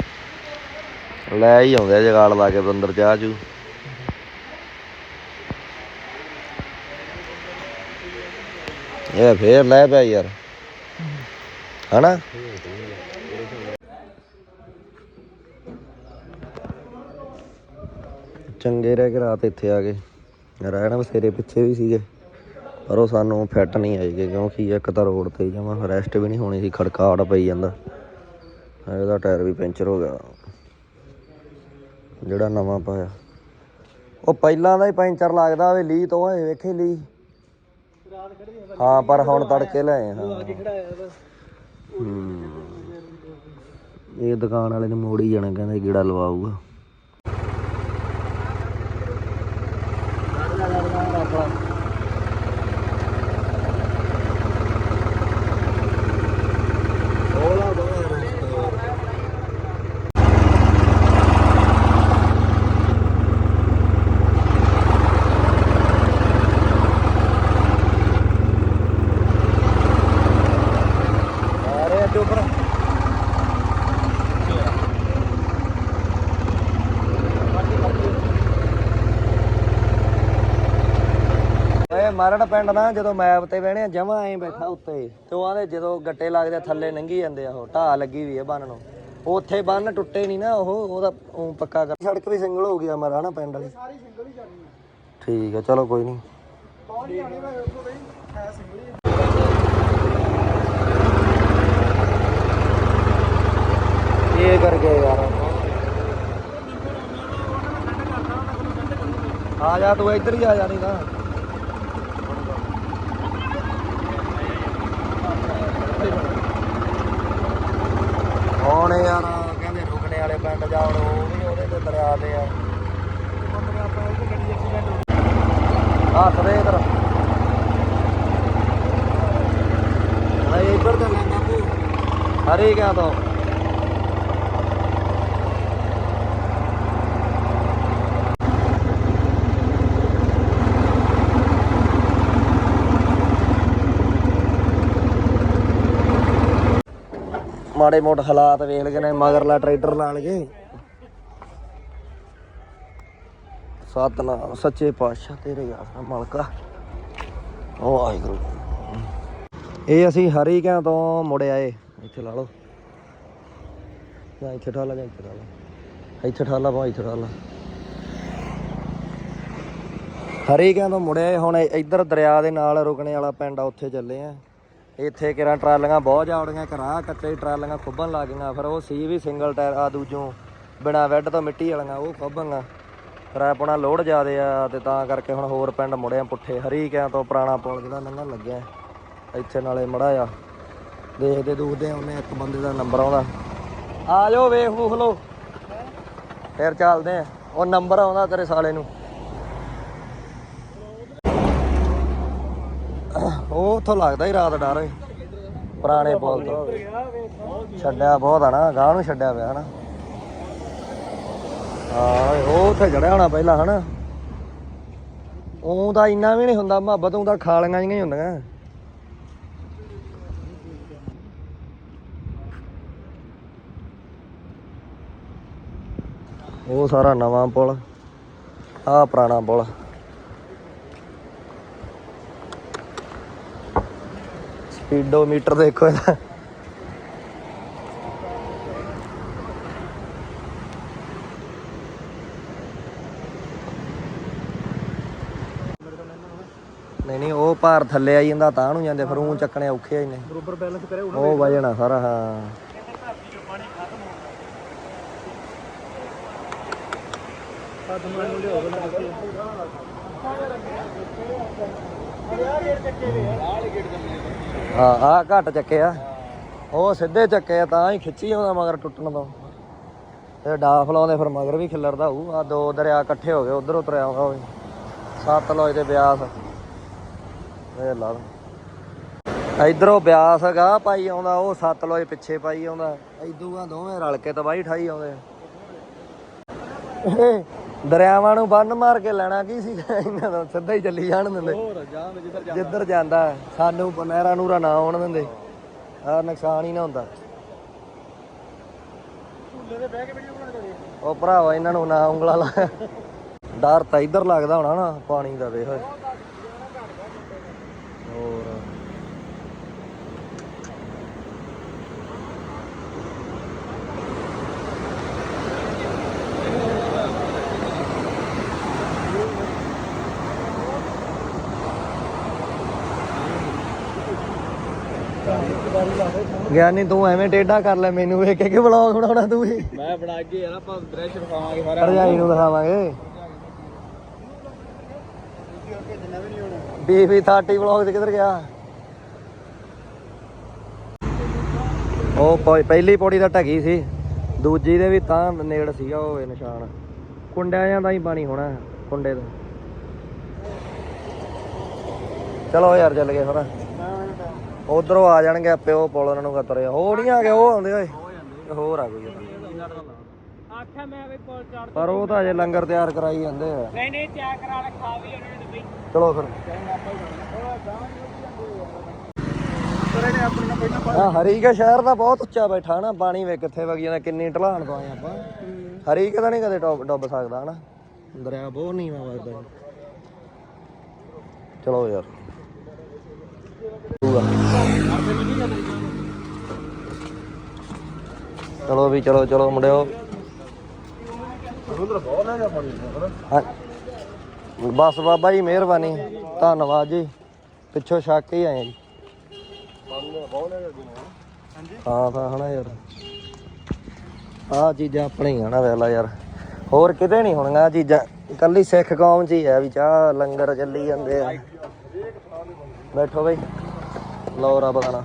ਲੈ ਹੀ ਆਉਂਦੇ ਆ ਜਗਾੜ ਲਾ ਕੇ ਬੰਦਰ ਚਾਹ ਚੂ। ਇਹ ਫੇਰ ਲੈ ਪਿਆ ਯਾਰ। ਹਨਾ? ਚੰਗੇ ਰਹਿ ਕੇ ਰਾਤ ਇੱਥੇ ਆ ਗਏ। ਰਹਿਣਾ ਬਸੇਰੇ ਪਿੱਛੇ ਵੀ ਸੀਗੇ। ਪਰ ਉਹ ਸਾਨੂੰ ਫਿੱਟ ਨਹੀਂ ਆਏਗੇ ਕਿਉਂਕਿ ਇੱਕ ਤਾਂ ਰੋਡ ਤੇ ਜਮਾ ਰੈਸਟ ਵੀ ਨਹੀਂ ਹੋਣੀ ਸੀ ਖੜਕਾਹਟ ਪਈ ਜਾਂਦਾ। ਇਹਦਾ ਟਾਇਰ ਵੀ ਪੈਂਚਰ ਹੋ ਗਿਆ। ਜਿਹੜਾ ਨਵਾਂ ਪਾਇਆ। ਉਹ ਪਹਿਲਾਂ ਦਾ ਹੀ ਪੈਂਚਰ ਲੱਗਦਾ ਵੇ ਲੀ ਤੋਂ ਇਹ ਵੇਖੇ ਲੀ ਹਾਂ, ਪਰ ਹੁਣ ਤੜਕੇ ਲੈ ਆਏ, ਹਾਂ। ਹੂੰ। ਇਹ ਦੁਕਾਨ ਵਾਲੇ ਨੇ ਮੋੜ ਹੀ ਜਾਣਾ, ਕਹਿੰਦਾ ਗੇੜਾ ਲਵਾਊਗਾ ਅਰੇ ਅੱਡੇ ਉੱਪਰ। ਏ ਮਰੜ ਪਿੰਡ ਨਾ ਜਦੋਂ ਮੈਪ ਤੇ ਬਹਿਣੇ ਜਮਾ ਐਂ ਬੈਠਾ ਉੱਤੇ ਤੇ ਉਹ ਆਂਦੇ ਜਦੋਂ ਗੱਟੇ ਲੱਗਦੇ ਆ, ਥੱਲੇ ਲੰਘੀ ਜਾਂਦੇ ਆ ਉਹ ਢਾਹ ਲੱਗੀ ਵੀ ਆ ਬੰਨ ਨੂੰ। ਉੱਥੇ ਬੰਨ ਟੁੱਟੇ ਨਹੀਂ ਨਾ ਉਹ ਉਹਦਾ ਊਂ ਪੱਕਾ ਕਰ ਸੜਕ ਵੀ ਸਿੰਗਲ ਹੋ ਗਿਆ ਮਰਾ ਨਾ ਪਿੰਡ ਵਾਲੀ। ਠੀਕ ਆ ਚਲੋ ਕੋਈ ਨਹੀਂ ਇਹ ਕਰਕੇ ਯਾਰ। ਆ ਜਾ ਤੂੰ, ਇੱਧਰ ਹੀ ਆ ਜਾ ਨਹੀਂ ਤਾਂ। ਹੁਣ ਯਾਰ, ਕਹਿੰਦੇ ਰੁਕਣੇ ਵਾਲੇ ਪਿੰਡ ਜਾਣ ਉਹ ਵੀ ਉਹਦੇ ਤੇ ਦਰਿਆ ਤੇ ਆ। ਆ ਸਰੇ ਇਧਰ। ਆ ਇੱਧਰ ਤੇ ਲੈਂਦਾ ਤੂੰ ਹਰੀ ਗਿਆ ਤੋਂ? ਮਾੜੇ ਮੋਟ ਹਾਲਾਤ ਵੇਖ ਲਗੇ ਨੇ ਮਗਰਲਾ ਟਰੈਕਟਰ ਨਾਲ ਸਤਨਾਮ, ਸੱਚੇ ਪਾਤਸ਼ਾਹ, ਤੇਰੇ ਆਸਰਾ ਮਾਲਕਾ। ਵਾਹਿਗੁਰੂ। ਇਹ ਅਸੀਂ ਹਰੀ ਤੋਂ ਮੁੜ ਆਏ, ਇੱਥੇ ਲਾ ਲਓ। ਜਾਂ ਇੱਥੇ ਠਾਲਾ, ਜਾਂ ਇੱਥੇ ਠਾਲਾ। ਇੱਥੇ ਠਾਲਾ ਪਾ ਇੱਥੇ ਠਾਲਾ। ਹਰੀ ਕਿਆਂ ਤੋਂ ਮੁੜ ਆਏ, ਹੁਣ ਇੱਧਰ ਦਰਿਆ ਦੇ ਨਾਲ ਰੁਕਣੇ ਵਾਲਾ ਪਿੰਡ ਆ, ਉੱਥੇ ਚੱਲੇ ਆ। ਇੱਥੇ ਕਿਰਾਂ ਟਰਾਲੀਆਂ ਬਹੁਤ ਜਾੜੀਆਂ, ਘਰਾਂ ਕੱਚੇ ਟਰਾਲੀਆਂ ਖੁੱਬਣ ਲੱਗ ਗਈਆਂ। ਫਿਰ ਉਹ ਸੀ ਵੀ ਸਿੰਗਲ ਟਾਇਰ ਆ ਦੂਜੋਂ, ਬਿਨਾ ਵੈੱਡ ਤੋਂ ਮਿੱਟੀ ਵਾਲੀਆਂ, ਉਹ ਖੁੱਬਾਂਗਾ ਫਿਰ ਆਪਣਾ ਲੋਡ ਜ਼ਿਆਦੇ ਆ ਤੇ ਤਾਂ ਕਰਕੇ ਹੁਣ ਹੋਰ ਪਿੰਡ ਮੁੜਿਆ ਪੁੱਠੇ। ਹਰੀਕਿਆਂ ਤੋਂ ਪੁਰਾਣਾ ਪੁਲ ਜਿਹੜਾ ਲੰਘਣ ਲੱਗਿਆ। ਇੱਥੇ ਨਾਲੇ ਮੜਾ ਆ। ਦੇਖਦੇ ਦੂਖਦੇ ਉਹਨੇ ਇੱਕ ਬੰਦੇ ਦਾ ਨੰਬਰ ਆਉਂਦਾ। ਆ ਜਾਓ ਵੇਖ ਵੂਖ ਲੋ ਫਿਰ ਚੱਲਦੇ ਆ। ਉਹ ਨੰਬਰ ਆਉਂਦਾ ਤੇਰੇ ਸਾਲੇ ਨੂੰ ਉਹ ਉੱਥੋਂ ਲੱਗਦਾ ਹੀ ਰਾਤ ਡਰ ਏ। ਪੁਰਾਣੇ ਪੁਲ ਤੋਂ। ਛੱਡਿਆ ਬਹੁਤ ਆ ਨਾ ਗਾਂ ਨੂੰ ਛੱਡਿਆ ਪਿਆ ਹਨਾ। ਹਾਂ, ਉਹ ਉੱਥੇ ਚੜਿਆ ਹੋਣਾ ਪਹਿਲਾਂ ਹਨਾ। ਉਹ ਤਾਂ ਇੰਨਾ ਵੀ ਨਹੀਂ ਹੁੰਦਾ, ਮੁਹੱਬਤ ਉਹ ਤਾਂ ਖਾਲੀਆਂ ਜਿਹੀਆਂ ਹੀ ਹੁੰਦੀਆਂ। ਉਹ ਸਾਰਾ ਨਵਾਂ ਪੁਲ ਆ ਪੁਰਾਣਾ ਪੁਲ। ਸਪੀਡੋਮੀਟਰ ਦੇਖੋ ਇਹਦਾ। ਨਹੀਂ ਨਹੀਂ ਉਹ ਭਾਰ ਥੱਲੇ ਆਈ ਜਾਂਦਾ ਤਾਂ ਨੂੰ ਜਾਂਦੇ ਫਿਰ ਉਹ ਚੱਕਣੇ ਔਖੇ ਆ ਨੇ ਬਰੋਬਰ ਬੈਲੈਂਸ ਕਰੇ ਉਹ ਵਜਣਾ ਸਾਰਾ ਹਾਂ। ਪਾਣੀ ਖਤਮ ਹੋ ਗਿਆ ਆ ਘੱਟ ਚੱਕੇ ਆ। ਉਹ ਸਿੱਧੇ ਚੱਕੇ ਆ, ਤਾਂ ਹੀ ਖਿੱਚੀ ਆਉਂਦਾ ਮਗਰ ਟੁੱਟਣ ਤੋਂ। ਤੇ ਡਾਫ ਲਾਉਂਦੇ ਫਿਰ ਮਗਰ ਵੀ ਖਿੱਲਰਦਾ ਹੋਊ। ਆ ਦੋ ਦਰਿਆ ਇਕੱਠੇ ਹੋ ਗਏ, ਉਧਰ ਉਤਰ ਆਉਂਦਾ ਹੋਵੇ ਸਤਲੁਜ ਦੇ ਬਿਆਸ। ਇਹ ਲਾ ਇਧਰੋਂ ਬਿਆਸ ਹੈਗਾ ਪਾਈ ਆਉਂਦਾ, ਉਹ ਸੱਤ ਸਤਲੁਜ ਪਿੱਛੇ ਪਾਈ ਆਉਂਦਾ। ਇਦੂਆਂ ਦੋਵੇਂ ਰਲ ਕੇ ਤਬਾਹੀ ਠਾਈ ਆਉਂਦੇ ਦਰਿਆਵਾਂ ਨੂੰ ਬੰਨ ਮਾਰ ਕੇ ਲੈਣਾ ਕੀ ਸੀ? ਇਹਨਾਂ ਦਾ ਸਿੱਧਾ ਹੀ ਚੱਲੀ ਜਾਣ ਦਿੰਦੇ। ਹੋਰ ਜਾਣ ਜਿੱਧਰ ਜਿੱਧਰ ਜਾਂਦਾ ਸਾਨੂੰ ਨਹਿਰਾ ਨੂਰਾ ਨਾ ਆਉਣ ਦਿੰਦੇ। ਆ ਨੁਕਸਾਨ ਹੀ ਨਾ ਹੁੰਦਾ। ਉਹ ਭਰਾਵਾ ਇਹਨਾਂ ਨੂੰ ਨਾ ਉਂਗਲਾ ਲਾ। ਡਰ ਤਾਂ ਇੱਧਰ ਲੱਗਦਾ ਹੋਣਾ ਨਾ ਪਾਣੀ ਦਾ ਵੇਖ ਹੋਰ ਗਿਆਨੀ ਤੂੰ ਐਵੇਂ ਟੇਢਾ ਕਰ ਲੈ ਮੈਨੂੰ ਵੇਖ ਕੇ ਕਿ ਵਲੌਗ ਬਣਾਉਣਾ ਤੂੰ ਵੀ। ਮੈਂ ਬਣਾ ਕੇ ਯਾਰ ਆਪਾਂ ਦ੍ਰਿਸ਼ ਦਿਖਾਵਾਂਗੇ ਸਾਰਾ ਭਰਜਾਈ ਨੂੰ ਦਿਖਾਵਾਂਗੇ ਬੀਬੀ 30 ਵਲੌਗ ਤੇ ਕਿੱਧਰ ਗਿਆ? ਉਹ ਪਹਿਲੀ ਪੌੜੀ ਤਾਂ ਢਕੀ ਸੀ। ਦੂਜੀ ਦੇ ਵੀ ਤਾਂ ਨੇੜ ਸੀਗਾ ਉਹ ਇਹ ਨਿਸ਼ਾਨ। ਕੁੰਡਿਆਂ ਜਾਂ ਦਾ ਹੀ ਪਾਣੀ ਹੋਣਾ ਕੁੰਡੇ ਤੋਂ। ਚਲੋ ਯਾਰ ਚੱਲ ਗਏ ਫਿਰ ਉਧਰੋਂ ਆ ਜਾਣਗੇ ਆਪੇ ਉਹ ਪੁਲ ਉਹਨਾਂ ਨੂੰ ਖਤਰੇ ਉਹ ਨਹੀਂ ਆ ਗਏ ਉਹ ਆਉਂਦੇ ਓਏ। ਹੋਰ ਆ ਕੋਈ ਆਖਿਆ ਮੈਂ ਵੀ ਕੋਲ ਚੜ ਪਰ ਉਹ ਤਾਂ ਅਜੇ ਲੰਗਰ ਤਿਆਰ ਕਰਾਈ ਜਾਂਦੇ ਆ। ਨਹੀਂ ਨਹੀਂ ਤਿਆਰ ਕਰਾ ਲੈ ਖਾ ਵੀ ਉਹਨਾਂ ਨੇ ਬਈ। ਚਲੋ ਫਿਰ। ਆ ਹਰੀਕੇ ਸ਼ਹਿਰ ਦਾ ਬਹੁਤ ਉੱਚਾ ਬੈਠਾ ਨਾ ਪਾਣੀ ਵੇ ਕਿੱਥੇ ਵਗ ਜਾਂਦਾ ਕਿੰਨੀ ਢਲਾਣ ਤੋਂ ਆਏ ਆਪਾਂ। ਹਰੀਕੇ ਦਾ ਨਹੀਂ ਕਦੇ ਡੁੱਬ ਡੁੱਬ ਸਕਦਾ ਹਨਾ? ਦਰਿਆ ਬਹੁਤ ਨੀਵਾ ਵਗਦਾ ਚਲੋ ਯਾਰ। ਚਲੋ ਵੀ ਚਲੋ ਚਲੋ ਮੁੰਡਿਓ। ਹਾਂ। ਬਸ ਬਾਬਾ ਜੀ ਮਿਹਰਬਾਨੀ। ਧੰਨਵਾਦ ਜੀ। ਪਿੱਛੋਂ ਛੱਕ ਹੀ ਆਏ ਜੀ। ਹਾਂ ਤਾਂ ਹਨਾ ਯਾਰ। ਆਹ ਚੀਜ਼ਾਂ ਆਪਣੇ ਹੀ ਹਨਾ ਵੇਲਾ ਯਾਰ। ਹੋਰ ਕਿਤੇ ਨਹੀਂ ਹੋਣੀਆਂ ਆਹ ਚੀਜ਼ਾਂ। ਇਕੱਲੀ ਸਿੱਖ ਕੌਮ ਚ ਹੀ ਹੈ ਵੀ ਚਾਹ ਲੰਗਰ ਚੱਲੀ ਜਾਂਦੇ ਆ। ਬੈਠੋ ਬਈ। ਲਓ ਰੱਬ ਦਾ